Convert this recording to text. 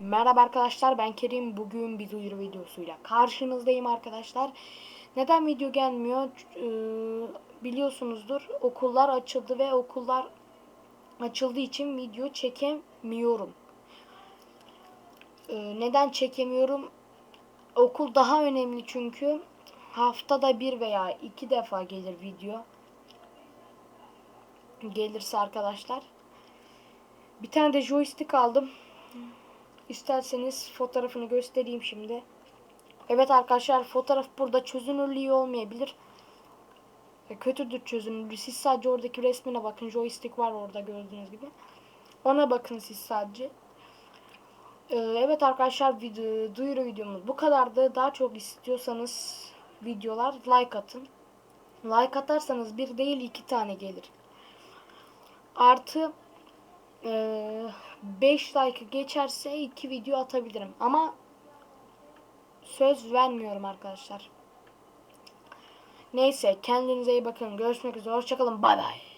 Merhaba arkadaşlar ben Kerim bugün bir duyuru videosuyla karşınızdayım arkadaşlar. Neden video gelmiyor Ee, biliyorsunuzdur okullar açıldı ve okullar açıldığı için video çekemiyorum. Ee, neden çekemiyorum? Okul daha önemli çünkü haftada bir veya iki defa gelir video. Gelirse arkadaşlar. Bir tane de joystick aldım. İsterseniz fotoğrafını göstereyim şimdi. Evet arkadaşlar fotoğraf burada çözünürlüğü olmayabilir. E, Kötüdür çözünürlüğü. Siz sadece oradaki resmine bakın. Joystick var orada gördüğünüz gibi. Ona bakın siz sadece. Ee, evet arkadaşlar video, duyuru videomuz bu kadardı. Daha çok istiyorsanız videolar like atın. Like atarsanız bir değil iki tane gelir. Artı 5 like geçerse 2 video atabilirim. Ama söz vermiyorum arkadaşlar. Neyse kendinize iyi bakın. Görüşmek üzere. Hoşçakalın. Bay bay.